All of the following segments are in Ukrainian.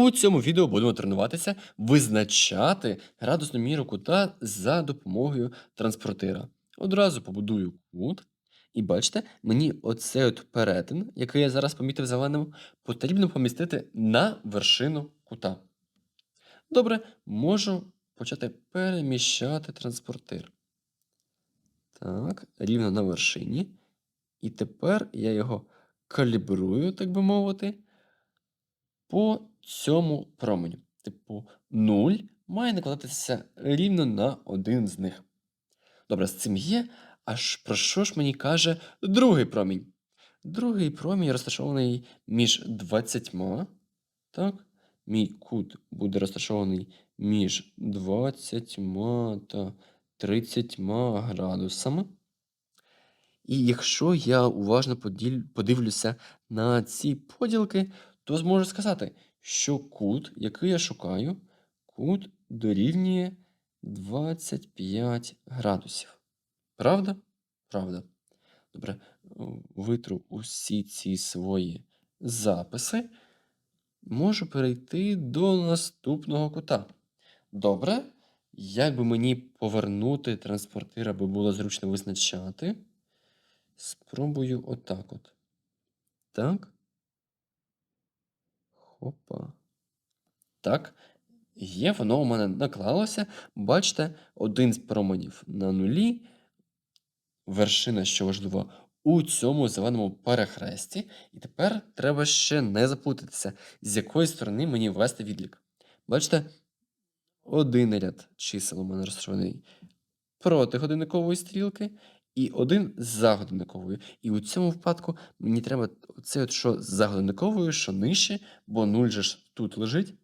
У цьому відео будемо тренуватися визначати градусну міру кута за допомогою транспортира. Одразу побудую кут. І бачите, мені оцей от перетин, який я зараз помітив зеленим, потрібно помістити на вершину кута. Добре, можу почати переміщати транспортир. Так, рівно на вершині. І тепер я його калібрую, так би мовити, по цьому променю. Типу, 0 має накладатися рівно на один з них. Добре, з цим є. Аж про що ж мені каже другий промінь? Другий промінь розташований між 20. Так, мій кут буде розташований між 20 та 30 градусами. І якщо я уважно подивлюся на ці поділки, то зможу сказати, що кут, який я шукаю, кут дорівнює 25 градусів. Правда? Правда. Добре, витру усі ці свої записи. Можу перейти до наступного кута. Добре. Як би мені повернути транспортир, аби було зручно визначати? Спробую отак от. Так. Хопа. Так. Є, воно у мене наклалося. Бачите, один з променів на нулі. Вершина, що важливо, у цьому зеленому перехресті. І тепер треба ще не заплутатися, з якої сторони мені ввести відлік. Бачите, один ряд чисел у мене розташований проти годинникової стрілки, і один за годинниковою. І у цьому випадку мені треба це, от що за годинниковою, що нижче, бо 0 же ж тут лежить.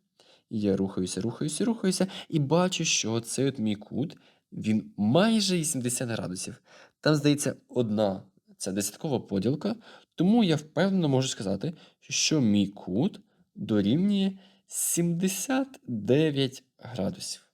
І я рухаюся, рухаюся, рухаюся, і бачу, що цей от мій кут, він майже 80 градусів. Там, здається, одна ця десяткова поділка, тому я впевнено можу сказати, що мій кут дорівнює 79 градусів.